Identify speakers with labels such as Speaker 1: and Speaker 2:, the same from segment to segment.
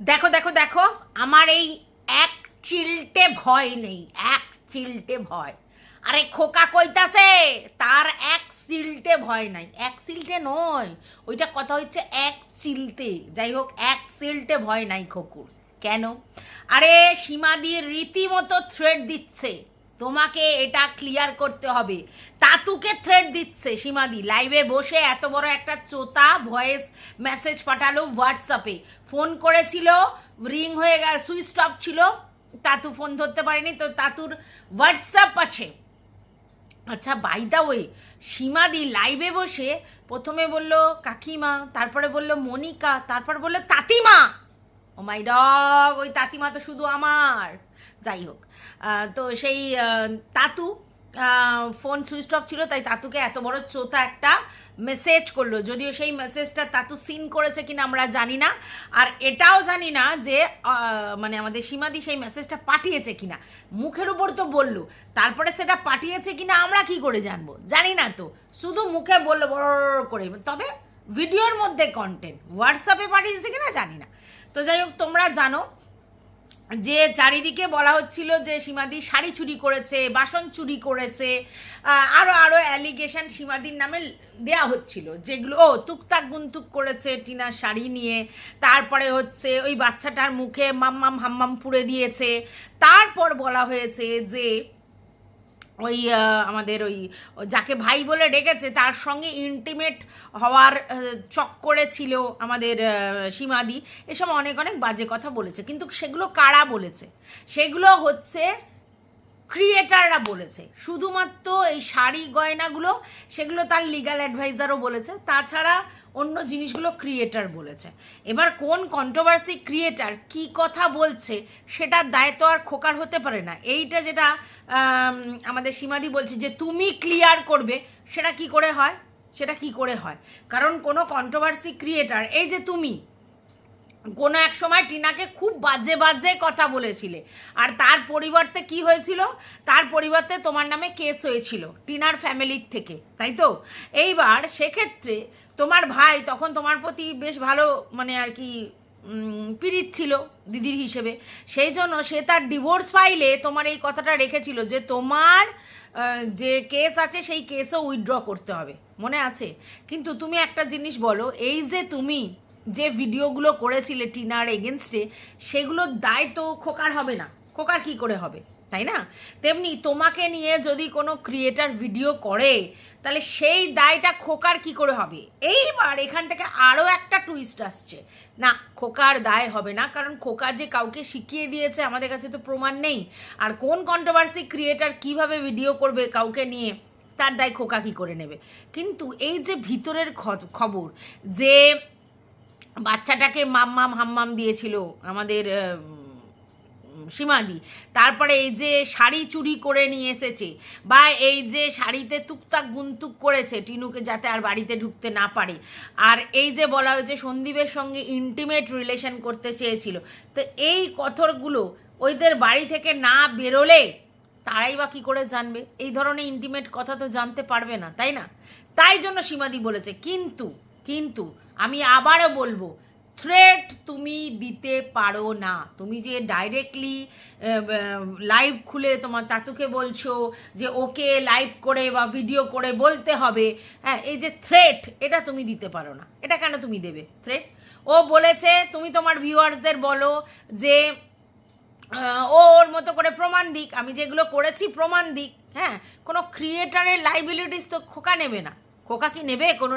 Speaker 1: দেখো দেখো দেখো, আমার এই এক চিলটে ভয় নেই, এক চিলটে ভয়। আরে খোকা কইতাছে, তার এক সিলটে ভয় নাই। এক সিলটে নয়, ওইটা কথা হচ্ছে এক চিলতে যাই হোক, এক সিলটে ভয় নাই খোকুর। কেন? আরে সীমাদির রীতিমতো থ্রেড দিচ্ছে। তোমাকে এটা ক্লিয়ার করতে হবে। তাতুকে থ্রেড দিচ্ছে সীমাদি। লাইভে বসে এত বড় একটা চোতা ভয়েস মেসেজ পাঠালো হোয়াটসঅ্যাপে ফোন করেছিল রিং হয়ে গেল সুইচ অফ ছিল। তাতু ফোন ধরতে পারেনি, তো তাতুর হোয়াটসঅ্যাপ আছে। আচ্ছা বাই দা ওয়ে সীমাদি লাইভে বসে প্রথমে বলল, কাকিমা তারপরে বলল, মনিকা তারপর বলল, তাতিমা ও মাই ডগ ওই তাতিমা তো শুধু আমার। যাই হোক তো সেই তাতু ফোন সুইচ অফ ছিল, তাই তাতুকে এত বড় চোতা একটা মেসেজ করল। যদিও সেই মেসেজটা তাতু সিন করেছে কিনা আমরা জানি না। আর এটাও জানি না যে মানে আমাদের সীমাদি সেই মেসেজটা পাঠিয়েছে কিনা। মুখের উপর তো বলল। তারপরে সেটা পাঠিয়েছে কিনা আমরা কি করে জানব? জানি না তো। শুধু মুখে বলল, বড় করে। তবে ভিডিওর মধ্যে কন্টেন্ট হোয়াটসঅ্যাপে পাঠিয়েছে কিনা জানি না। তো যাই হোক, তোমরা জানো যে চারিদিকে বলা হচ্ছিল যে সীমাদি শাড়ি চুরি করেছে, বাসন চুরি করেছে আরও আরও আরও অ্যালিগেশন সীমাদির নামে দেয়া হচ্ছিল, যেগুলো, ও, তুকতাক গুনতুক করেছে টিনা শাড়ি নিয়ে, তারপরে হচ্ছে ওই বাচ্চাটার মুখে মাম্মাম হাম্মাম পুড়ে দিয়েছে, তারপর বলা হয়েছে যে ওই আমাদের ওই, যাকে ভাই বলে ডেকেছে, তার সঙ্গে ইন্টিমেট হওয়ার চক্করে ছিল আমাদের সীমাদি। এসব অনেক অনেক বাজে কথা বলেছে। কিন্তু সেগুলো কারা বলেছে? সেগুলো হচ্ছে ক্রিয়েটাররা বলেছে। শুধুমাত্র এই শাড়ি গয়নাগুলো, সেগুলো তার লিগ্যাল অ্যাডভাইজারও বলেছে। তাছাড়া অন্য জিনিসগুলো ক্রিয়েটার বলেছে। এবার কোন কন্ট্রোভার্সি ক্রিয়েটার কি কথা বলছে, সেটার দায় তো আর খোকার হতে পারে না। এইটা যেটা আমাদের সীমাদি বলছে যে, তুমি ক্লিয়ার করবে। সেটা কি করে হয়? সেটা কি করে হয়? কারণ কোনো কন্ট্রোভার্সি ক্রিয়েটার এই যে তুমি কোনো এক সময় টিনাকে খুব বাজে বাজে কথা বলেছিলে। আর তার পরিবর্তে কি হয়েছিল? তার পরিবর্তে তোমার নামে কেস হয়েছিল টিনার ফ্যামিলির থেকে, তাই তো? এইবার সেক্ষেত্রে তোমার ভাই তখন তোমার প্রতি বেশ ভালো মানে আর কি পীড়িত ছিল দিদির হিসেবে। সেই জন্য সে তার ডিভোর্স ফাইলে তোমার এই কথাটা রেখেছিল যে তোমার যে কেস আছে সেই কেসও উইথড্র করতে হবে। মনে আছে? কিন্তু তুমি একটা জিনিস বলো, এই যে তুমি যে ভিডিওগুলো করেছিলে টিনার এগেনস্টে সেগুলোর দায় তো খোকার হবে না। খোকার কি করে হবে, তাই না? তেমনি তোমাকে নিয়ে যদি কোনো ক্রিয়েটার ভিডিও করে, তাহলে সেই দায়টা খোকার কি করে হবে? এইবার এখান থেকে আরও একটা টুইস্ট আসছে। না, খোকার দায় হবে না, কারণ খোকা যে কাউকে শিখিয়ে দিয়েছে, আমাদের কাছে তো প্রমাণ নেই। আর কোন কন্ট্রোভার্সি ক্রিয়েটার কীভাবে ভিডিও করবে কাউকে নিয়ে, তার দায় খোকা কি করে নেবে? কিন্তু এই যে ভিতরের খবর, যে বাচ্চাটাকে মাম্মাম হাম্মাম দিয়েছিল আমাদের সীমাদি। তারপরে এই যে শাড়ি চুরি করে নিয়ে এসেছে বা এই যে শাড়িতে টুকটাক গুনতুক করেছে টিনুকে যাতে আর বাড়িতে ঢুকতে না পারে। আর এই যে বলা হয়েছে সন্দীপের সঙ্গে ইন্টিমেট রিলেশন করতে চেয়েছিল। তো এই কথরগুলো ওইদের বাড়ি থেকে না বেরোলে তারাই বা কী করে জানবে? এই ধরনের ইন্টিমেট কথা তো জানতে পারবে না, তাই না? তাই জন্য সীমাদি বলেছে, কিন্তু কিন্তু আমি আবারও বলব থ্রেট তুমি দিতে পারো না। তুমি যে ডাইরেক্টলি লাইভ খুলে তোমার তাতুকে বলছো যে ওকে লাইভ করে বা ভিডিও করে বলতে হবে হ্যাঁ এই যে থ্রেট এটা তুমি দিতে পারো না। এটা কেন তুমি দেবে? থ্রেট ও বলেছে, তুমি তোমার ভিউয়ার্সদের বলো যে ও ওর মতো করে প্রমাণ দিক। আমি যেগুলো করেছি প্রমাণ দিক হ্যাঁ কোনো ক্রিয়েটারের লাইবিলিটিস তো খোকা নেবে না। খোকা কি নেবে কোনো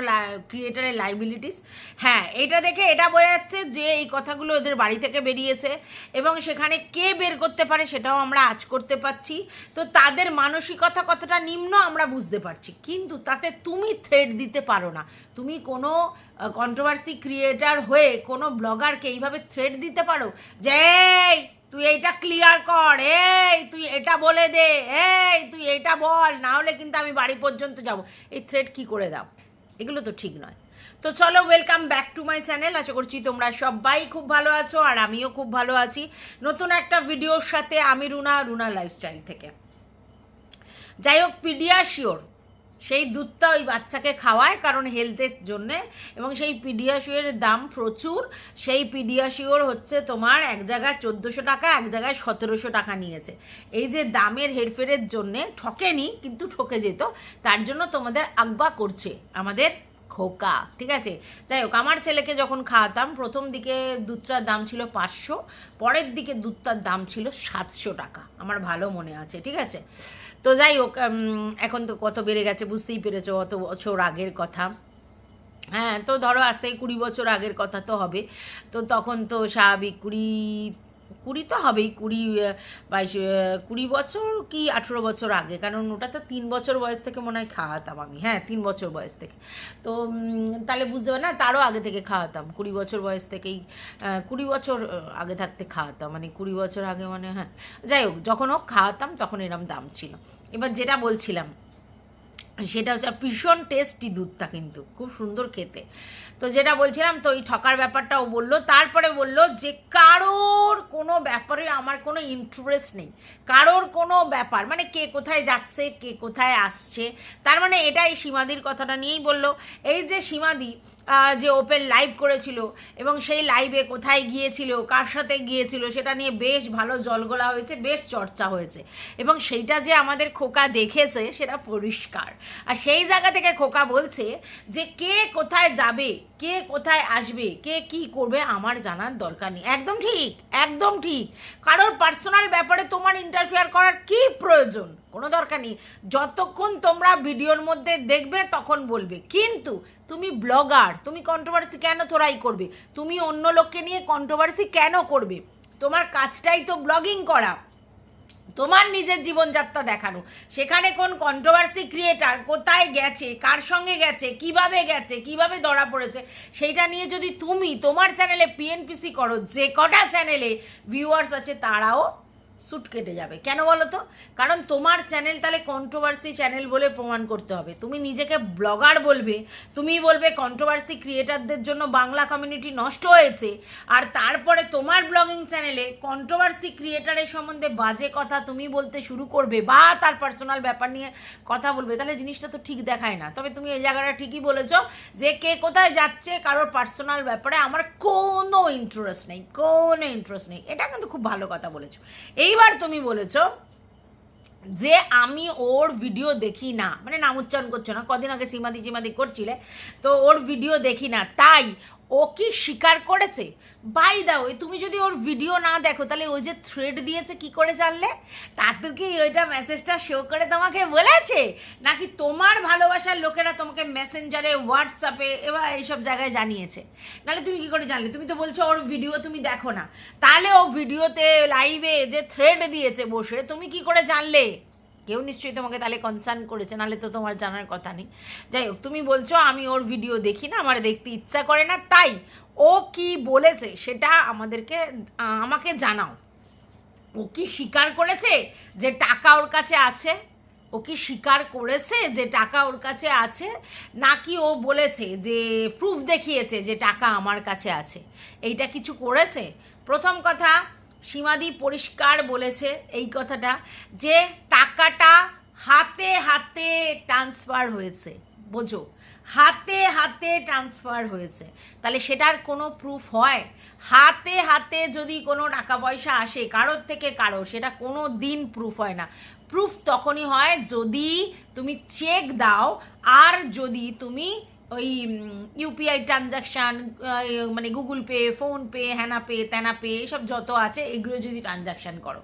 Speaker 1: ক্রিয়েটারের লাইবিলিটিস হ্যাঁ এটা দেখে এটা বোঝা যাচ্ছে যে এই কথাগুলো ওদের বাড়ি থেকে বেরিয়েছে এবং সেখানে কে বের করতে পারে সেটাও আমরা আজ করতে পারছি। তো তাদের মানসিকতা কতটা নিম্ন আমরা বুঝতে পারছি। কিন্তু তাতে তুমি থ্রেড দিতে পারো না। তুমি কোনো কন্ট্রোভার্সি ক্রিয়েটার হয়ে কোনো ব্লগারকে এইভাবে থ্রেড দিতে পারো? যে "এই, তুই এইটা ক্লিয়ার কর, এই তুই এটা বলে দে, এই তুই এটা বল না হলে কিন্তু আমি বাড়ি পর্যন্ত যাব। এই থ্রেড কি করে দাও? এগুলো তো ঠিক নয়। তো চলো welcome back to my channel আশা করছি তোমরা সবাই খুব ভালো আছো, আর আমিও খুব ভালো আছি। নতুন একটা ভিডিওর সাথে আমি রুনা রুনা লাইফস্টাইল থেকে। যাই হোক পিডিয়াশিওর সেই দুধটা ওই বাচ্চাকে খাওয়ায় কারণ হেলথের জন্যে। এবং সেই পিডিয়াশিওর দাম প্রচুর। সেই পিডিয়াশিওর হচ্ছে তোমার এক জায়গায় চোদ্দোশো টাকা, এক জায়গায় সতেরোশো টাকা নিয়েছে। এই যে দামের হেরফেরের জন্যে ঠকেনি, কিন্তু ঠকে যেত। তার জন্য তোমাদের আগবা করছে আমাদের খোকা, ঠিক আছে? যাই হোক, আমার ছেলেকে যখন খাওয়াতাম, প্রথম দিকে দুধটার দাম ছিল পাঁচশো, পরের দিকে দুধটার দাম ছিল সাতশো টাকা। আমার ভালো মনে আছে, ঠিক আছে? তো যাই হোক এখন তো কত বেড়ে গেছে বুঝতেই পেরেছ, অত বছর আগের কথা। হ্যাঁ তো ধরো আজ থেকে কুড়ি বছর আগের কথা তো হবে। তো তখন তো স্বাভাবিক কুড়ি কুড়ি তো হবেই, কুড়ি বাইশ কুড়ি বছর কি আঠেরো বছর আগে? কারণ ওটা তো তিন বছর বয়স থেকে মনে হয় খাওয়াতাম আমি। হ্যাঁ তিন বছর বয়স থেকে। তো তাহলে বুঝতে পার না, তারও আগে থেকে খাওয়াতাম। কুড়ি বছর বয়স থেকেই কুড়ি বছর আগে থাকতে খাওয়াতাম। মানে কুড়ি বছর আগে মানে হ্যাঁ। যাই হোক, যখন হোক খাওয়াতাম, তখন এরম দাম ছিল। এবার যেটা বলছিলাম সেটা হচ্ছে ভীষণ টেস্টি দুধটা কিন্তু, খুব সুন্দর খেতে। তো যেটা বলছিলাম, তো ওই ঠকার ব্যাপারটাও বলল, তারপরে বলল যে কারোর কোনো ব্যাপারে আমার কোনো ইন্টারেস্ট নেই। কারোর কোনো ব্যাপার মানে কে কোথায় যাচ্ছে, কে কোথায় আসছে, তার মানে এটাই সীমাদির কথাটা নিয়েই বলল। এই যে সীমাদি যে ওপেন লাইভ করেছিল এবং সেই লাইভে কোথায় গিয়েছিল, কার সাথে গিয়েছিল, সেটা নিয়ে বেশ ভালো জলগোলা হয়েছে, বেশ চর্চা হয়েছে। এবং সেইটা যে আমাদের খোকা দেখেছে, সেটা পরিষ্কার। আর সেই জায়গা থেকে খোকা বলছে যে, কে কোথায় যাবে, কে কোথায় আসবে, কে কি করবে, আমার জানার দরকার নেই। একদম ঠিক একদম ঠিক। কারোর পার্সোনাল ব্যাপারে তোমার ইন্টারফেয়ার করার কি প্রয়োজন? কোনো দরকার নেই। যতক্ষণ তোমরা ভিডিওর মধ্যে দেখবে তখন বলবে। কিন্তু তুমি ব্লগার, তুমি কন্ট্রোভার্সি কেন তোরাই করবে? তুমি অন্য লোককে নিয়ে কন্ট্রোভার্সি কেন করবে? তোমার কাজটাই তো ব্লগিং করা। তোমার নিজের জীবনযাত্রা দেখানো। সেখানে কোন কন্ট্রোভার্সি ক্রিয়েটার কোথায় গেছে, কার সঙ্গে গেছে, কীভাবে গেছে, কীভাবে ধরা পড়েছে, সেইটা নিয়ে যদি তুমি তোমার চ্যানেলে পিএনপিসি করো, যে কটা চ্যানেলে ভিউয়ার্স আছে তারাও সুট কেটে যাবে। কেন বলো তো কারণ তোমার চ্যানেল তাহলে কন্ট্রোভার্সি চ্যানেল বলে প্রমাণ করতে হবে। তুমি নিজেকে ব্লগার বলবে তুমি বলবে কন্ট্রোভার্সি ক্রিয়েটারদের জন্য বাংলা কমিউনিটি নষ্ট হয়েছে, আর তারপরে তোমার ব্লগিং চ্যানেলে কন্ট্রোভার্সি ক্রিয়েটারের সম্বন্ধে বাজে কথা তুমি বলতে শুরু করবে, বা তার পার্সোনাল ব্যাপার নিয়ে কথা বলবে। তাহলে জিনিসটা তো ঠিক দেখায় না। তবে তুমি এই জায়গাটা ঠিকই বলেছ যে কে কোথায় যাচ্ছে, কারোর পার্সোনাল ব্যাপারে আমার কোনো ইন্টারেস্ট নেই, কোনো ইন্টারেস্ট নেই। এটা কিন্তু খুব ভালো কথা বলেছ। এইবার তুমি বলেছ যে আমি ওর ভিডিও দেখি না। মানে নাম উচ্চারণ করছ না। কদিন আগে সীমাদি সীমাদি করছিলে। তো ওর ভিডিও দেখি না। তাই ও কি স্বীকার করেছে? বাই দাও তুমি যদি ওর ভিডিও না দেখো, তাহলে ওই যে থ্রেড দিয়েছে, কি করে জানলে? তাতে কি ওইটা মেসেজটা শো করে তোমাকে বলেছে? নাকি তোমার ভালোবাসার লোকেরা তোমাকে মেসেঞ্জারে হোয়াটসঅ্যাপে এবার এইসব জায়গায় জানিয়েছে? নাহলে তুমি কি করে জানলে? তুমি তো বলছো ওর ভিডিও তুমি দেখো না। তাহলে ও ভিডিওতে লাইভে যে থ্রেড দিয়েছে বসে, তুমি কি করে জানলে? কেউ নিশ্চয়ই তোমাকে তাহলে কনসার্ন করেছে, নাহলে তো তোমার জানার কথা নেই। যাই হোক, তুমি বলছো আমি ওর ভিডিও দেখি না, আমার দেখতে ইচ্ছা করে না, তাই ও কি বলেছে সেটা আমাদেরকে আমাকে জানাও। ও কি স্বীকার করেছে যে টাকা ওর কাছে আছে? ও কি স্বীকার করেছে যে টাকা ওর কাছে আছে? নাকি ও বলেছে যে প্রুফ দেখিয়েছে যে টাকা আমার কাছে আছে? এইটা কিছু করেছে? প্রথম কথা সীমাদি পরিষ্কার বলেছে এই কথাটা যে টাকাটা হাতে হাতে ট্রান্সফার হয়েছে, বোঝো? হাতে হাতে ট্রান্সফার হয়েছে। তাহলে সেটার কোনো প্রুফ হয়? হাতে হাতে যদি কোনো টাকা পয়সা আসে, কারোর থেকে কারও সেটা কোনো দিন প্রুফ হয় না। প্রুফ তখনই হয় যদি তুমি চেক দাও, আর যদি তুমি ওই ইউপিআই ট্রানজাকশান মানে গুগল পে ফোনপে হ্যানা পে ত্যানা পে এসব যত আছে, এগুলো যদি ট্রানজাকশান করো।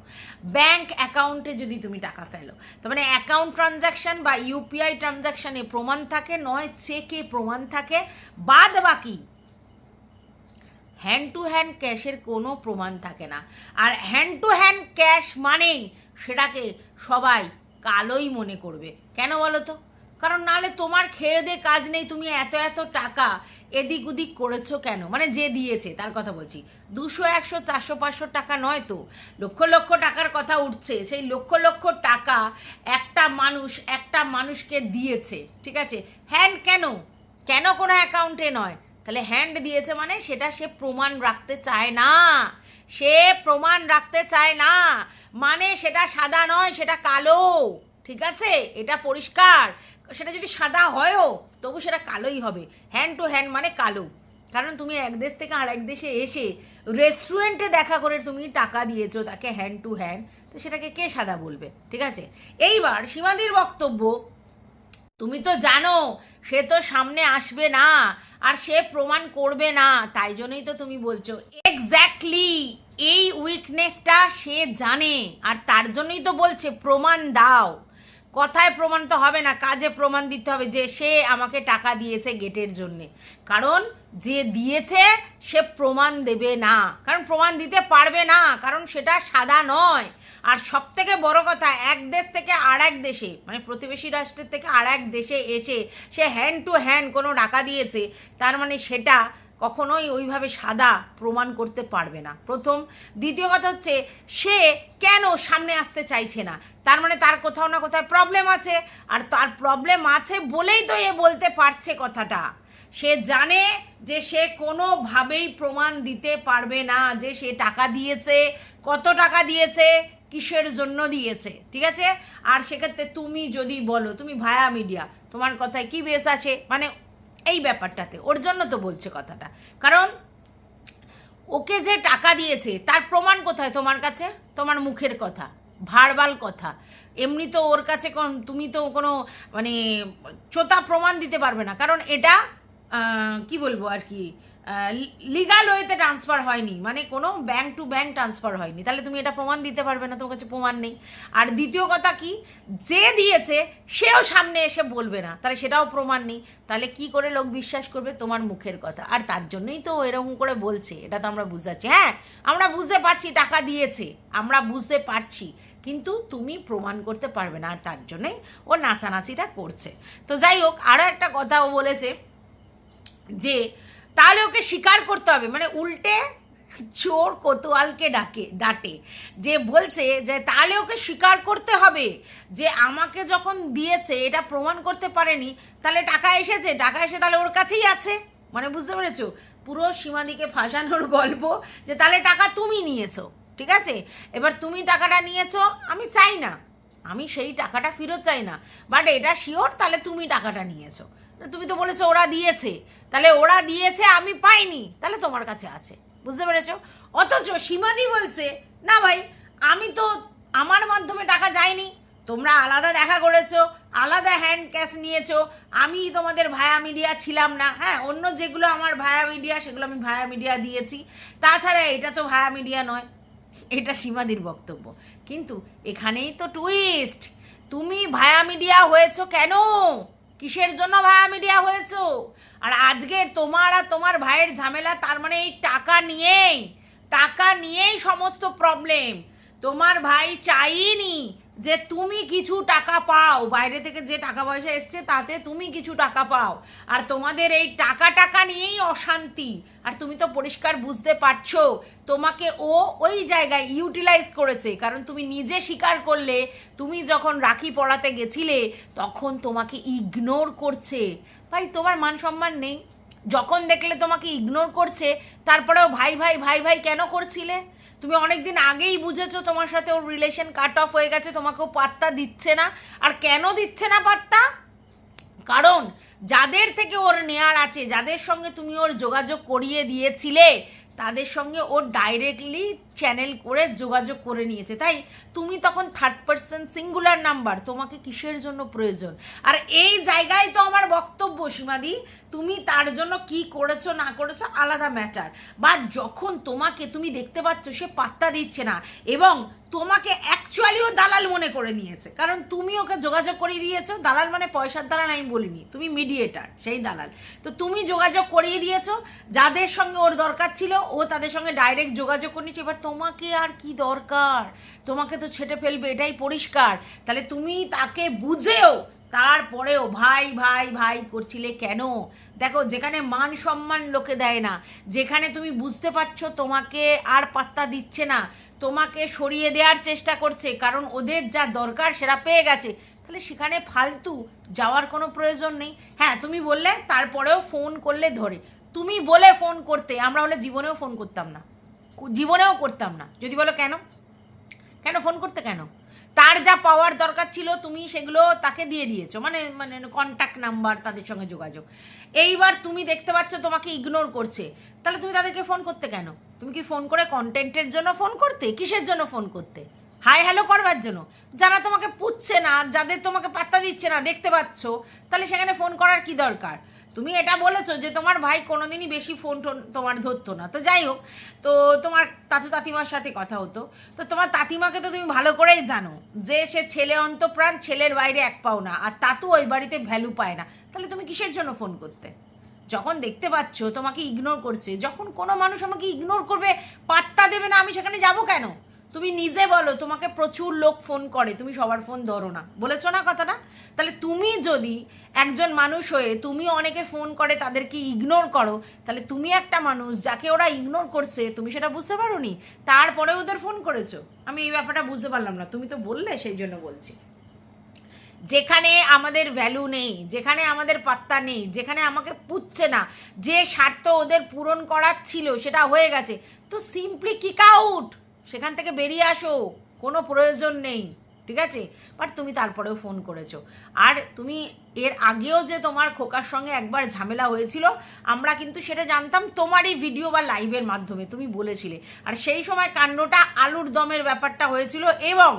Speaker 1: ব্যাংক অ্যাকাউন্টে যদি তুমি টাকা ফেলো। তার মানে অ্যাকাউন্ট ট্রানজাকশান বা ইউপিআই ট্রানজাকশানে প্রমাণ থাকে, নয় চেকে প্রমাণ থাকে, বাদ বাকি হ্যান্ড টু হ্যান্ড ক্যাশের কোনো প্রমাণ থাকে না। আর হ্যান্ড টু হ্যান্ড ক্যাশ মানেই সেটাকে সবাই কালোই মনে করবে। কেন বলো তো? কারণ নালে তোমার খেয়ে দে কাজ নেই, তুমি এত এত টাকা। এদিক ওদিক করেছ কেন? মানে যে দিয়েছে, তার কথা বলছি। দুশো, একশো, চারশো, পাঁচশো টাকা নয় তো? লক্ষ লক্ষ টাকার কথা উঠছে, সেই লক্ষ লক্ষ টাকা একটা মানুষ, একটা মানুষকে দিয়েছে, ঠিক আছে? হ্যান্ড কেন? কেন কোনো অ্যাকাউন্টে নয়? তাহলে হ্যান্ড দিয়েছে মানে সেটা সে প্রমাণ রাখতে চায় না। সে প্রমাণ রাখতে চায় না। মানে সেটা সাদা নয়, সেটা কালো, ঠিক আছে? এটা পরিষ্কার। সেটা যদি সাদা হয়ও, তবু সেটা কালোই হবে। হ্যান্ড টু হ্যান্ড মানে কালো। কারণ তুমি এক দেশ থেকে আর এক দেশে এসে রেস্টুরেন্টে দেখা করে তুমি টাকা দিয়েছ তাকে হ্যান্ড টু হ্যান্ড তো সেটাকে কে সাদা বলবে? ঠিক আছে? এইবার সীমাদির বক্তব্য, তুমি তো জানো, সে তো সামনে আসবে না, আর সে প্রমাণ করবে না। তাই জন্যই তো তুমি বলছো। এক্স্যাক্টলি এই উইকনেসটা সে জানে, আর তার জন্যই তো বলছে, প্রমাণ দাও। কথায় প্রমাণ তো হবে না, কাজে প্রমাণ দিতে হবে যে সে আমাকে টাকা দিয়েছে গেটের জন্যে। কারণ যে দিয়েছে, সে প্রমাণ দেবে না। কারণ প্রমাণ দিতে পারবে না, কারণ সেটা সাদা নয়। আর সব থেকে বড় কথা, এক দেশ থেকে আর এক দেশে মানে প্রতিবেশী রাষ্ট্রের থেকে আর এক দেশে এসে সে হ্যান্ড টু হ্যান্ড কোনো টাকা দিয়েছে, তার মানে সেটা কখনোই ওইভাবে সাদা প্রমাণ করতে পারবে না। প্রথম। দ্বিতীয় কথা হচ্ছে, সে কেন সামনে আসতে চাইছে না? তার মানে তার কোথাও না কোথাও প্রবলেম আছে। আর তার প্রবলেম আছে বলেই তো এ বলতে পারছে কথাটা। সে জানে যে সে কোনোভাবেই প্রমাণ দিতে পারবে না যে সে টাকা দিয়েছে, কত টাকা দিয়েছে, কিসের জন্য দিয়েছে, ঠিক আছে? আর সেক্ষেত্রে তুমি যদি বলো, তুমি ভায়া মিডিয়া তোমার কথায় কি বেশ আছে? মানে এই ব্যাপারটাতে। ওর জন্য তো বলছে কথাটা। কারণ ওকে যে টাকা দিয়েছে, তার প্রমাণ কোথায় তোমার কাছে? তোমার মুখের কথা ভারবাল কথা। এমনি তো ওর কাছে কোন, তুমি তো কোনো মানে চোতা প্রমাণ দিতে পারবে না। কারণ এটা কি বলব আর কি? লিগাল ওয়েতে ট্রান্সফার হয়নি। মানে কোনো ব্যাংক টু ব্যাংক ট্রান্সফার হয়নি। তাহলে তুমি এটা প্রমাণ দিতে পারবে না, তোমার কাছে প্রমাণ নেই। আর দ্বিতীয় কথা কি? যে দিয়েছে, সেও সামনে এসে বলবে না। তাহলে সেটাও প্রমাণ নেই। তাহলে কি করে লোক বিশ্বাস করবে? তোমার মুখের কথা। আর তার জন্যই তো এরকম করে বলছে। এটা তো আমরা বুঝতে হ্যাঁ আমরা বুঝতে পারছি, টাকা দিয়েছে। আমরা বুঝতে পারছি। কিন্তু তুমি প্রমাণ করতে পারবে না। আর তার জন্যই ও নাচানাচিটা করছে। তো যাই হোক আরও একটা কথা ও বলেছে যে তাহলে ওকে স্বীকার করতে হবে। মানে উল্টে চোর কোতোয়ালকে ডাকে, ডাটে। যে বলছে যে তাহলে ওকে স্বীকার করতে হবে। যে আমাকে যখন দিয়েছে, এটা প্রমাণ করতে পারেনি, তাহলে টাকা এসেছে। টাকা এসে তাহলে ওর কাছেই আছে। মানে বুঝতে পেরেছ? পুরো সীমাদিকে ফাঁসানোর গল্প যে তাহলে টাকা তুমি নিয়েছো, ঠিক আছে? এবার তুমি টাকাটা নিয়েছো, আমি চাই না। আমি সেই টাকাটা ফেরত চাই না। বাট এটা শিওর তাহলে তুমি টাকাটা নিয়েছো। তুমি তো বলেছ ওরা দিয়েছে। তাহলে ওরা দিয়েছে, আমি পাইনি। তাহলে তোমার কাছে আছে। বুঝতে পেরেছ? অথচ সীমাদি বলছে, না ভাই, আমি তো আমার মাধ্যমে টাকা যায়নি। তোমরা আলাদা দেখা করেছ, আলাদা হ্যান্ড ক্যাশ নিয়েছো। আমি তোমাদের ভায়া মিডিয়া ছিলাম না। হ্যাঁ অন্য যেগুলো আমার ভায়া মিডিয়া সেগুলো আমি ভায়া মিডিয়া দিয়েছি। তাছাড়া এটা তো ভায়া মিডিয়া নয়। এটা সীমাদির বক্তব্য। কিন্তু এখানেই তো টুইস্ট তুমি ভায়া মিডিয়া হয়েছো কেন? কিসের জন্য ভায়া মিডিয়া হয়েছো? আর আজকে তোমার আর তোমার ভাইয়ের ঝামেলা, তার মানে এই টাকা নিয়েই টাকা নিয়েই সমস্ত প্রবলেম তোমার ভাই চাইনি যে তুমি কিছু টাকা পাও, বাইরে থেকে যে টাকা পয়সা এসছে তাতে তুমি কিছু টাকা পাও। আর তোমাদের এই টাকা টাকা নিয়েই অশান্তি। আর তুমি তো পরিষ্কার বুঝতে পারছ, তোমাকে ও ওই জায়গায় ইউটিলাইজ করেছে। কারণ তুমি নিজে স্বীকার করলে, তুমি যখন রাখি পড়াতে গেছিলে, তখন তোমাকে ইগনোর করছে। ভাই, তোমার মান সম্মান নেই। যখন দেখলে তোমাকে ইগনোর করছে, তারপরেও ভাই ভাই ভাই ভাই কেন করছিলে? তুমি অনেক দিন আগেই বুঝেছ তোমার সাথে ওর রিলেশন কাট অফ হয়ে গেছে, তোমাকেও পাত্তা দিচ্ছে না। আর কেন দিচ্ছে না পাত্তা? কারণ যাদের থেকে ওর নেয়ার আছে, যাদের সঙ্গে তুমি ওর যোগাযোগ করিয়ে দিয়েছিলে, তাদের সঙ্গে ওর ডাইরেক্টলি চ্যানেল করে যোগাযোগ করে নিয়েছে। তাই তুমি তখন থার্ড পার্সন সিঙ্গুলার নাম্বার তোমাকে কিসের জন্য প্রয়োজন? আর এই জায়গায় তো আমার বক্তব্য, সীমাদি, তুমি তার জন্য কি করেছ, না করেছ, আলাদা ম্যাটার বাট যখন তোমাকে তুমি দেখতে পাচ্ছ, সে পাত্তা দিচ্ছে না, এবং তোমাকে অ্যাকচুয়ালিও দালাল মনে করে নিয়েছে। কারণ তুমি ওকে যোগাযোগ করিয়ে দিয়েছ, দালাল মানে পয়সার দালাল আমি বলিনি, তুমি মিডিয়েটার সেই দালাল। তো তুমি যোগাযোগ করিয়ে দিয়েছ, যাদের সঙ্গে ওর দরকার ছিল, ও তাদের সঙ্গে ডাইরেক্ট যোগাযোগ করে নিচ্ছে এবার তোমাকে আর কি দরকার? তোমাকে তো ছেটে ফেলবে, এটাই পরিষ্কার। তাহলে তুমি তাকে বুঝেও তারপরেও ভাই ভাই ভাই করছিলে কেন? দেখো, যেখানে মান সম্মান লোকে দেয় না, যেখানে তুমি বুঝতে পারছ তোমাকে আর পাত্তা দিচ্ছে না, তোমাকে সরিয়ে দেওয়ার চেষ্টা করছে, কারণ ওদের যা দরকার সেটা পেয়ে গেছে, তাহলে সেখানে ফালতু যাওয়ার কোনো প্রয়োজন নেই। হ্যাঁ তুমি বললে, তারপরেও ফোন করলে ধরে। তুমি বলে ফোন করতে, আমরা হলে জীবনেও ফোন করতাম না। জীবনেও করতাম না। যদি বলো কেন? কেন? ফোন করতে কেন? তার যা পাওয়ার দরকার ছিল, তুমি সেগুলো তাকে দিয়ে দিয়েছ। মানে মানে কন্ট্যাক্ট নাম্বার তাদের সঙ্গে যোগাযোগ। এইবার তুমি দেখতে পাচ্ছ তোমাকে ইগনোর করছে। তাহলে তুমি তাদেরকে ফোন করতে কেন? তুমি কি ফোন করে কন্টেন্টের জন্য ফোন করতে? কিসের জন্য ফোন করতে? হাই হ্যালো করবার জন্য। যারা তোমাকে পুচ্ছে না, যাদের তোমাকে পাত্তা দিচ্ছে না, দেখতে পাচ্ছ, তাহলে সেখানে ফোন করার কি দরকার? তুমি এটা বলেছ যে তোমার ভাই কোনোদিনই বেশি ফোন টোন তোমার ধরতো না। তো যাই হোক, তো তোমার তাতু তাতিমার সাথে কথা হতো। তো তোমার তাতিমাকে তো তুমি ভালো করেই জানো যে সে ছেলে অন্তপ্রাণ, ছেলের বাইরে এক পাও না, আর তাতু ওই বাড়িতে ভ্যালু পায় না। তাহলে তুমি কিসের জন্য ফোন করতে? যখন দেখতে পাচ্ছ তোমাকে ইগনোর করছে, যখন কোনো মানুষ আমাকে ইগনোর করবে, পাত্তা দেবে না, আমি সেখানে যাব কেন? তুমি নিজে বলো, তোমাকে প্রচুর লোক ফোন করে, তুমি সবার ফোন ধরো না। বলেছ না কথাটা? তাহলে তুমি যদি একজন মানুষ হয়ে তুমি অনেকে ফোন করে তাদেরকে ইগনোর করো, তাহলে তুমি একটা মানুষ যাকে ওরা ইগনোর করছে, তুমি সেটা বুঝতে পারো নি তারপরে ওদের ফোন করেছ। আমি এই ব্যাপারটা বুঝতে পারলাম না। তুমি তো বললে, সেই জন্য বলছি। যেখানে আমাদের ভ্যালু নেই, যেখানে আমাদের পাত্তা নেই, যেখানে আমাকে পুচ্ছে না, যে স্বার্থ ওদের পূরণ করার ছিল, সেটা হয়ে গেছে। তো সিম্পলি কিক আউট সেখান থেকে বেরিয়ে আসো, কোনো প্রয়োজন নেই, ঠিক আছে? বাট তুমি তারপরেও ফোন করেছ। আর তুমি এর আগেও যে তোমার খোকার সঙ্গে একবার ঝামেলা হয়েছিল, আমরা কিন্তু সেটা জানতাম তোমারই ভিডিও বা লাইভের মাধ্যমে, তুমি বলেছিলে। আর সেই সময় কাণ্ডটা আলুর দমের ব্যাপারটা হয়েছিল এবং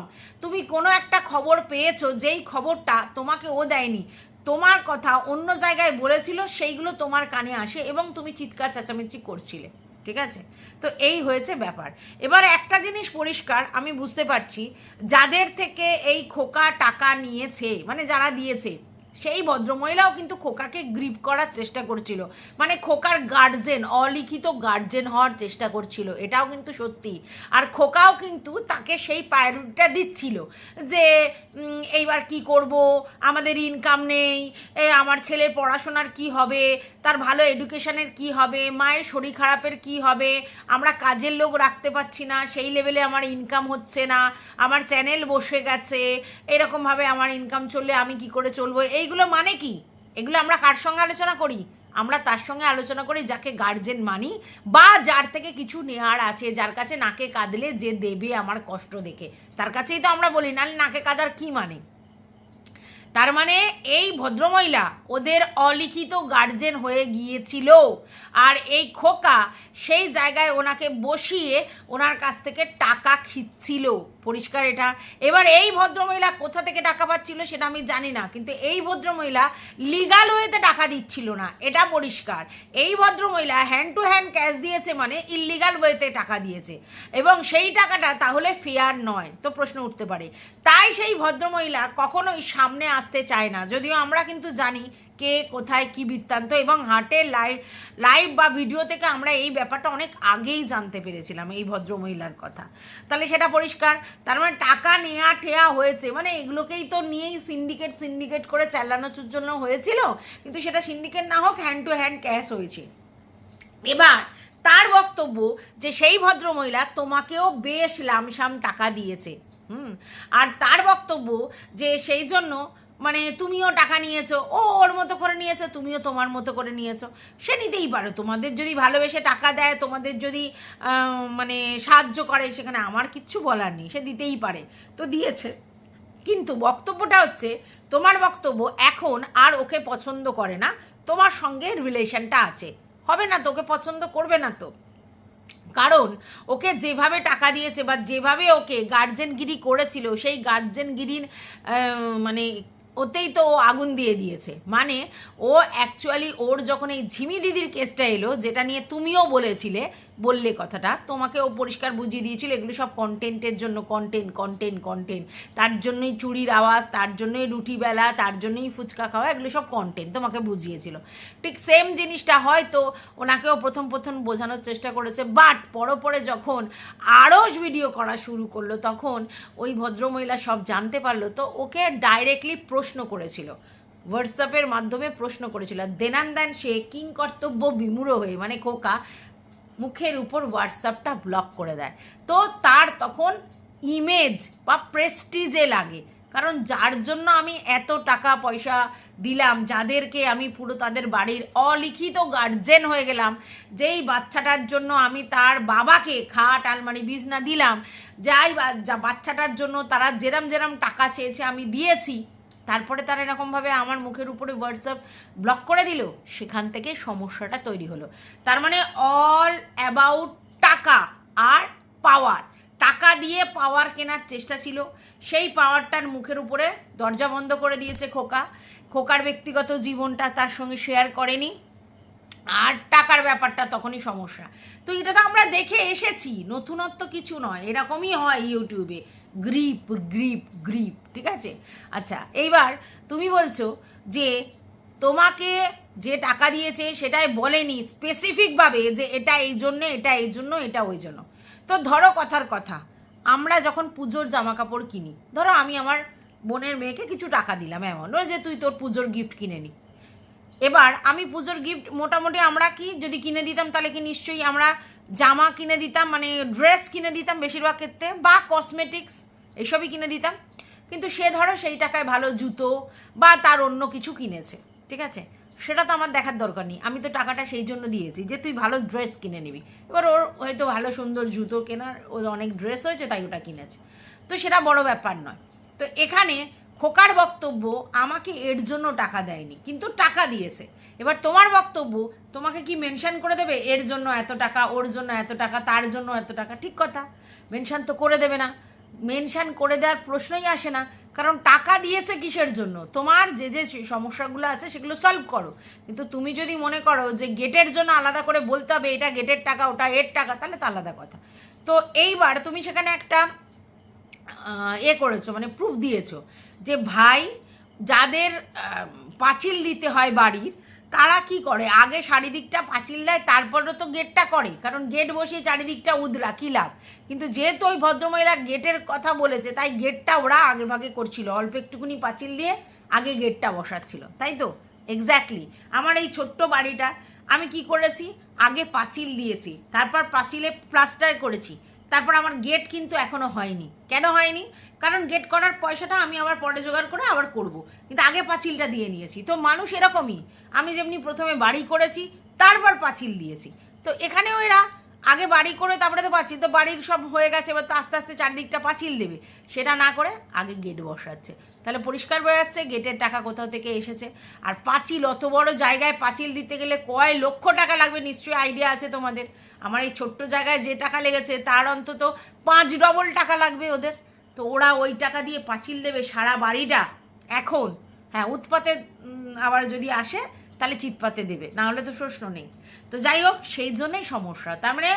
Speaker 1: তুমি কোনো একটা খবর পেয়েছ, যেই খবরটা তোমাকে ও দেয়নি। তোমার কথা অন্য জায়গায় বলেছিল, সেইগুলো তোমার কানে আসে এবং তুমি চিৎকার চেঁচামেচি করছিলে। ঠিক আছে? তো এই হয়েছে ব্যাপার। এবার একটা জিনিস পরিষ্কার, আমি বুঝতে পারছি, যাদের থেকে এই খোকা টাকা নিয়েছে মানে যারা দিয়েছে সেই ভদ্রমহিলাও কিন্তু খোকাকে গ্রিপ করার চেষ্টা করছিল। মানে খোকার গার্জেন অলিখিত গার্জেন হওয়ার চেষ্টা করছিল। এটাও কিন্তু সত্যি। আর খোকাও কিন্তু তাকে সেই প্রায়োরিটিটা দিচ্ছিল যে এইবার কি করব? আমাদের ইনকাম নেই আমার ছেলের পড়াশোনার কি হবে? তার ভালো এডুকেশনের কি হবে? মায়ের শরীর খারাপের কি হবে? আমরা কাজের লোক রাখতে পারছি না, সেই লেভেলে আমার ইনকাম হচ্ছে না, আমার চ্যানেল বসে গেছে, এরকমভাবে আমার ইনকাম চললে আমি কি করে চলবো? এইগুলো মানে কি? এগুলো আমরা কার সঙ্গে আলোচনা করি? আমরা তার সঙ্গে আলোচনা করি যাকে গার্জেন মানি বা যার থেকে কিছু নেওয়ার আছে, যার কাছে নাকে কাঁদলে যে দেবে আমার কষ্ট দেখে। তার কাছেই তো আমরা বলি, নাহলে নাকে কাদার কি মানে? তার মানে এই ভদ্রমহিলা ওদের অলিখিত গার্জেন হয়ে গিয়েছিল আর এই খোকা সেই জায়গায় ওনাকে বসিয়ে ওনার কাছ থেকে টাকা খিচ্ছিল। পরিষ্কার এটা। এবার এই ভদ্রমহিলা কোথা থেকে টাকা পাচ্ছিল সেটা আমি জানি না, কিন্তু এই ভদ্রমহিলা লিগাল ওয়েতে টাকা দিচ্ছিল না, এটা পরিষ্কার। এই ভদ্রমহিলা হ্যান্ড টু হ্যান্ড ক্যাশ দিয়েছে মানে ইললিগাল ওয়েতে টাকা দিয়েছে। এবং সেই টাকাটা তাহলে ফেয়ার নয়, তো প্রশ্ন উঠতে পারে। তাই সেই ভদ্রমহিলা কখনোই সামনে আসতে চায় না, যদিও আমরা কিন্তু জানি কে, কোথায় কি বৃত্তান্ত এবং হাটের লাইভ লাইভ বা ভিডিও থেকে আমরা এই ব্যাপারটা অনেক আগেই জানতে পেরেছিলাম এই ভদ্রমহিলার কথা। তাহলে সেটা পরিষ্কার। তার মানে টাকা নেয়া ঠেয়া হয়েছে মানে এগুলোকেই তো নিয়েই সিন্ডিকেট সিন্ডিকেট করে চালানোর জন্য হয়েছিল, কিন্তু সেটা সিন্ডিকেট না হোক হ্যান্ড টু হ্যান্ড ক্যাশ হয়েছে। এবার তার বক্তব্য যে সেই ভদ্রমহিলা তোমাকেও বেশ লামসাম টাকা দিয়েছে, হুম? আর তার বক্তব্য যে সেই জন্য মানে তুমিও টাকা নিয়েছো, ও ওর মতো করে নিয়েছো, তুমিও তোমার মতো করে নিয়েছো। সে নিতেই পারো, তোমাদের যদি ভালোবেসে টাকা দেয়, তোমাদের যদি মানে সাহায্য করে, সেখানে আমার কিচ্ছু বলার নেই, সে দিতেই পারে। তো দিয়েছে। কিন্তু বক্তব্যটা হচ্ছে, তোমার বক্তব্য এখন আর ওকে পছন্দ করে না, তোমার সঙ্গে রিলেশনটা আছে। হবে না তো, ওকে পছন্দ করবে না তো। কারণ ওকে যেভাবে টাকা দিয়েছে বা যেভাবে ওকে গার্জেনগিরি করেছিল, সেই গার্জেনগিরির মানে ওতেই তো ও আগুন দিয়ে দিয়েছে। মানে ও অ্যাকচুয়ালি ওর যখন এই ঝিমি দিদির কেসটা এলো, যেটা নিয়ে তুমিও বলেছিলে বললে কথাটা তোমাকে ও পরিষ্কার বুঝিয়ে দিয়েছিল, এগুলো সব কন্টেন্টের জন্য কন্টেন্ট কন্টেন্ট কন্টেন্ট তার জন্যই চুরির আওয়াজ, তার জন্যই রুটি বেলা, তার জন্যই ফুচকা খাওয়া, এগুলো সব কন্টেন্ট তোমাকে বুঝিয়েছিল। ঠিক সেম জিনিসটা হয়তো ওনাকেও প্রথম প্রথম বোঝানোর চেষ্টা করেছে বাট পরে পরে যখন আরস ভিডিও করা শুরু করল, তখন ওই ভদ্রমহিলা সব জানতে পারল, তো ওকে ডাইরেক্টলি প্রশ্ন করেছিল। হোয়াটসঅ্যাপের মাধ্যমে প্রশ্ন করেছিল দেনান দেন সে কিং কর্তব্য বিমূঢ় হয়ে মানে খোকা মুখের উপর হোয়াটসঅ্যাপটা ব্লক করে দেয়। তো তার তখন ইমেজ বা প্রেস্টিজে লাগে। কারণ যার জন্য আমি এত টাকা পয়সা দিলাম, যাদেরকে আমি পুরো তাদের বাড়ির অলিখিত গার্জেন হয়ে গেলাম, যেই বাচ্চাটার জন্য আমি তার বাবাকে খাট, আলমারি, বিছনা দিলাম, যাই বাচ্চাটার জন্য তারা যেরম যেরম টাকা চেয়েছে আমি দিয়েছি তারপরে তারা এরকমভাবে আমার মুখের উপরে হোয়াটসঅ্যাপ ব্লক করে দিল, সেখান থেকে সমস্যাটা তৈরি হলো। তার মানে অল অ্যাবাউট টাকা আর পাওয়ার টাকা দিয়ে পাওয়ার কেনার চেষ্টা ছিল। সেই পাওয়ারটার মুখের উপরে দরজা বন্ধ করে দিয়েছে খোকা। খোকার ব্যক্তিগত জীবনটা তার সঙ্গে শেয়ার করেনি। আর টাকার ব্যাপারটা তখনই সমস্যা। তো এটা তো আমরা দেখে এসেছি, নতুনত্ব কিছু নয়, এরকমই হয় ইউটিউবে। গ্রিপ গ্রিপ গ্রিপ, ঠিক আছে? আচ্ছা এইবার তুমি বলছো যে তোমাকে যে টাকা দিয়েছে সেটাই বলেনি স্পেসিফিকভাবে যে এটা এই জন্য, এটা এই জন্য, এটা ওই জন্য। তো ধরো কথার কথা, আমরা যখন পুজোর জামা কাপড় কিনি, ধরো আমি আমার বোনের মেয়েকে কিছু টাকা দিলাম এমন যে তুই তোর পুজোর গিফট কিনে নি। এবার আমি পুজোর গিফট মোটামুটি আমরা কি যদি কিনে দিতাম তাহলে কি নিশ্চয়ই আমরা জামা কিনে দিতাম মানে ড্রেস কিনে দিতাম বেশিরভাগ ক্ষেত্রে, বা কসমেটিক্স এসবই কিনে দিতাম। কিন্তু সে ধরো সেই টাকায় ভালো জুতো বা তার অন্য কিছু কিনেছে, ঠিক আছে? সেটা তো আমার দেখার দরকার নেই। আমি তো টাকাটা সেই জন্য দিয়েছি যে তুই ভালো ড্রেস কিনে নিবি। এবার ওর হয়তো ভালো সুন্দর জুতো কেনার, ওর অনেক ড্রেস হয়েছে, তাই ওটা কিনেছে। তো সেটা বড় ব্যাপার নয়। তো এখানে খোকার বক্তব্য আমাকে এর জন্য টাকা দেয়নি, কিন্তু টাকা দিয়েছে। এবার তোমার বক্তব্য, তোমাকে কি মেনশন করে দেবে? এর জন্য এত টাকা, ওর জন্য এত টাকা, তার জন্য এত টাকা? ঠিক কথা। মেনশন তো করে দেবে না। মেনশান করে দেওয়ার প্রশ্নই আসে না, কারণ টাকা দিয়েছে কিসের জন্য? তোমার যে যে সমস্যাগুলো আছে সেগুলো সলভ করো। কিন্তু তুমি যদি মনে করো যে গেটের জন্য আলাদা করে বলতে হবে, এটা গেটের টাকা, ওটা এর টাকা, তাহলে তো আলাদা কথা। তো এইবার তুমি সেখানে একটা এ করেছ মানে প্রুফ দিয়েছ। যে ভাই যাদের পাঁচিল দিতে হয় বাড়ির, তারা কি করে? আগে চারিদিকটা পাঁচিল দেয় তারপরে তো গেটটা করে। কারণ গেট বসিয়ে চারিদিকটা উদরা, কী লাভ? কিন্তু যেহেতু ওই ভদ্রমহিলা গেটের কথা বলেছে, তাই গেটটা ওরা আগে ভাগে করছিল। অল্প একটুকুনি পাঁচিল দিয়ে আগে গেটটা বসাচ্ছিল, তাই তো? এক্স্যাক্টলি আমার এই ছোট্ট বাড়িটা, আমি কি করেছি? আগে পাঁচিল দিয়েছি, তারপর পাঁচিলে প্লাস্টার করেছি। তারপর আমার গেট কিন্তু এখনও হয়নি। কেন হয়নি? কারণ গেট করার পয়সাটা আমি আবার পরে জোগাড় করে আবার করব। কিন্তু আগে পাঁচিলটা দিয়ে নিয়েছি। তো মানুষ এরকমই। আমি যেমনি প্রথমে বাড়ি করেছি, তারপর পাঁচিল দিয়েছি। তো এখানেও এরা আগে বাড়ি করে তারপরে তো পাঁচিল। তো বাড়ির সব হয়ে গেছে, এবার তো আস্তে আস্তে চারিদিকটা পাঁচিল দেবে। সেটা না করে আগে গেট বসাচ্ছে। তাহলে পরিষ্কার বোঝা যাচ্ছে গেটের টাকা কোথাও থেকে এসেছে। আর পাঁচিল, অত বড় জায়গায় পাঁচিল দিতে গেলে কয় লক্ষ টাকা লাগবে? নিশ্চয়ই আইডিয়া আছে তোমাদের। আমার এই ছোট্ট জায়গায় যে টাকা লেগেছে, তার অন্তত পাঁচ ডবল টাকা লাগবে ওদের। তো ওরা ওই টাকা দিয়ে পাঁচিল দেবে সারা বাড়িটা। এখন হ্যাঁ উৎপাতে আবার যদি আসে, তাহলে চিৎপাতে দেবে। না হলে তো প্রশ্ন নেই। তো যাই হোক, সেই জন্যই সমস্যা। তার মানে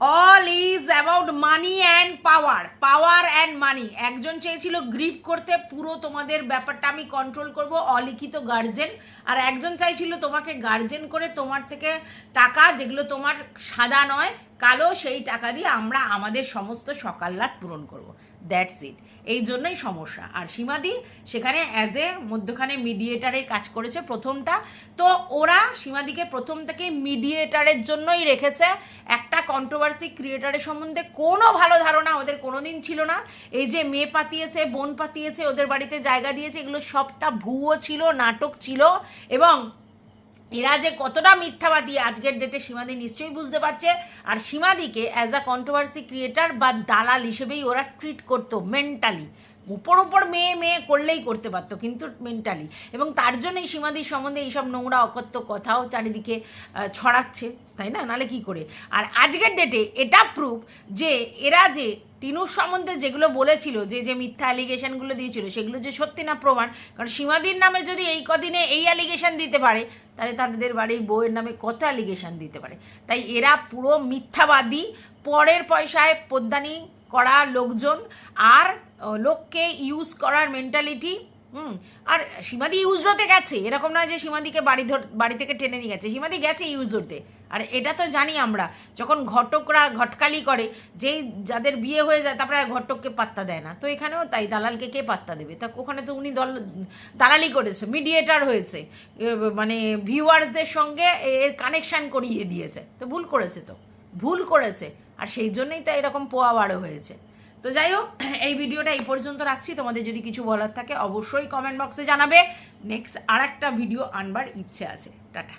Speaker 1: all is about money and power power and money একজন চেয়েছিল গ্রিপ করতে, পুরো তোমাদের ব্যাপারটা আমি কন্ট্রোল করব, অলিখিত গার্জেন আর একজন চাইছিল তোমাকে গার্জেন করে তোমার থেকে টাকা, যেগুলো তোমার সাদা নয়, কালো, সেই টাকা দিয়ে আমরা আমাদের সমস্ত সকাল্লাত পূরণ করব। That's it. এই জন্যই সমস্যা। আর সীমাদি সেখানে অ্যাজ এ মধ্যখানে মিডিয়েটারে কাজ করেছে প্রথমটা। তো ওরা সীমাদিকে প্রথম থেকে মিডিয়েটারের জন্যই রেখেছে। একটা কন্ট্রোভার্সি ক্রিয়েটারের সম্বন্ধে কোনো ভালো ধারণা ওদের কোনো দিন ছিল না। এই যে মেয়ে পাতিয়েছে, বোন পাতিয়েছে, ওদের বাড়িতে জায়গা দিয়েছে, এগুলো সবটা ভুয়ো ছিল, নাটক ছিল এবং এরা যে কতটা মিথ্যাবাদী, আজকের ডেটে সীমাদি নিশ্চয়ই বুঝতে পারছে। আর সীমাদিকে অ্যাজ আ কন্ট্রোভার্সি ক্রিয়েটার বা দালাল হিসেবেই ওরা ট্রিট করতো মেন্টালি উপর উপর মেয়ে মেয়ে করলেই করতে পারতো, কিন্তু মেন্টালি এবং তার জন্যই সীমাদির সম্বন্ধে এইসব নোংরা, অকথ্য কথাও চারিদিকে ছড়াচ্ছে, তাই না? নালে কি করে? আর আজকের ডেটে এটা প্রুফ যে এরা যে টিনুর সম্বন্ধে যেগুলো বলেছিল, যে যে মিথ্যা অ্যালিগেশনগুলো দিয়েছিল, সেগুলো যে সত্যি না প্রমাণ, কারণ সীমাদির নামে যদি এই কদিনে এই অ্যালিগেশন দিতে পারে, তাহলে তাদের বাড়ির বউয়ের নামে কত অ্যালিগেশন দিতে পারে? তাই এরা পুরো মিথ্যাবাদী, পরের পয়সায় পোদ্দানি করা লোকজন, আর লোককে ইউজ করার মেন্টালিটি হুম, আর সীমাদি ইউজ ধরতে গেছে। এরকম নয় যে সীমাদিকে বাড়ি ধর, বাড়ি থেকে টেনে নিয়ে গেছে। সীমাদি গেছে ইউজ ধরতে। আর এটা তো জানি আমরা, যখন ঘটকরা ঘটকালি করে, যেই যাদের বিয়ে হয়ে যায়, তারপরে আর ঘটককে পাত্তা দেয় না। তো এখানেও তাই, দালালকে কে পাত্তা দেবে? তা ওখানে তো উনি দল, দালালি করেছে মিডিয়েটার হয়েছে। মানে ভিউয়ার্সদের সঙ্গে এর কানেকশান করিয়ে দিয়েছে। তো ভুল করেছে তো। ভুল করেছে। আর সেই জন্যই তো এরকম পোয়া বাড়ো হয়েছে। তো যাই হোক, এই ভিডিওটা এই পর্যন্ত রাখছি। তোমাদের যদি কিছু বলার থাকে, অবশ্যই কমেন্ট বক্সে জানাবে। নেক্সট আর একটা ভিডিও আনবার ইচ্ছে আছে। টাটা।